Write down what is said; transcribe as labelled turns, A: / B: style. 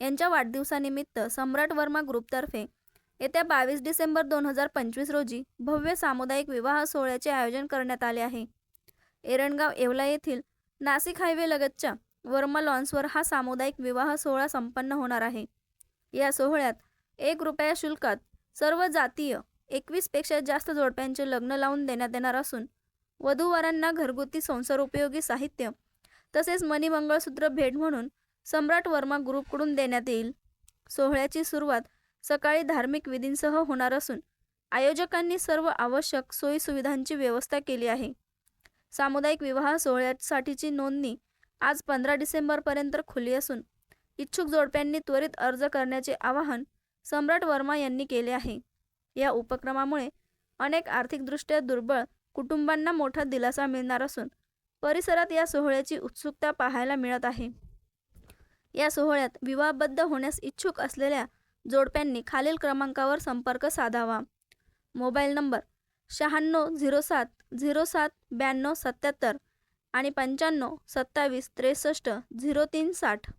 A: यांच्या वाढदिवसानिमित्त सम्राट वर्मा ग्रुपतर्फे येत्या बावीस डिसेंबर दोन हजार पंचवीस रोजी भव्य सामुदायिक विवाह सोहळ्याचे आयोजन करण्यात आले आहे. एरणगाव येवला येथील नाशिक हायवे लगतच्या वर्मा लॉन्सवर हा सामुदायिक विवाह सोहळा संपन्न होणार आहे. या सोहळ्यात एक रुपया शुल्कात सर्व जातीय एकवीसपेक्षा जास्त जोडप्यांचे लग्न लावून देण्यात येणार असून वधूवरांना घरगुती संसारोपयोगी साहित्य तसेच मणिमंगळसूत्र भेट म्हणून सम्राट वर्मा ग्रुपकडून देण्यात येईल. सोहळ्याची सुरुवात सकाळी धार्मिक विधींसह होणार असून आयोजकांनी सर्व आवश्यक सोयीसुविधांची व्यवस्था केली आहे. सामुदायिक विवाह सोहळ्यासाठीची नोंदणी आज पंधरा डिसेंबरपर्यंत खुली असून इच्छुक जोडप्यांनी त्वरित अर्ज करण्याचे आवाहन सम्राट वर्मा यांनी केले आहे. या उपक्रमामुळे अनेक आर्थिकदृष्ट्या दुर्बळ कुटुंबांना मोठा दिलासा मिळणार असून परिसरात या सोहळ्याची उत्सुकता पाहायला मिळत आहे. या सोहळ्यात विवाहबद्ध होण्यास इच्छुक असलेल्या जोडप्यांनी खालील क्रमांकावर संपर्क साधावा. मोबाईल नंबर शहाण्णव झिरो सात झिरो सात ब्याण्णव सत्याहत्तर आणि पंच्याण्णव सत्तावीस त्रेसष्ट झिरो तीन साठ.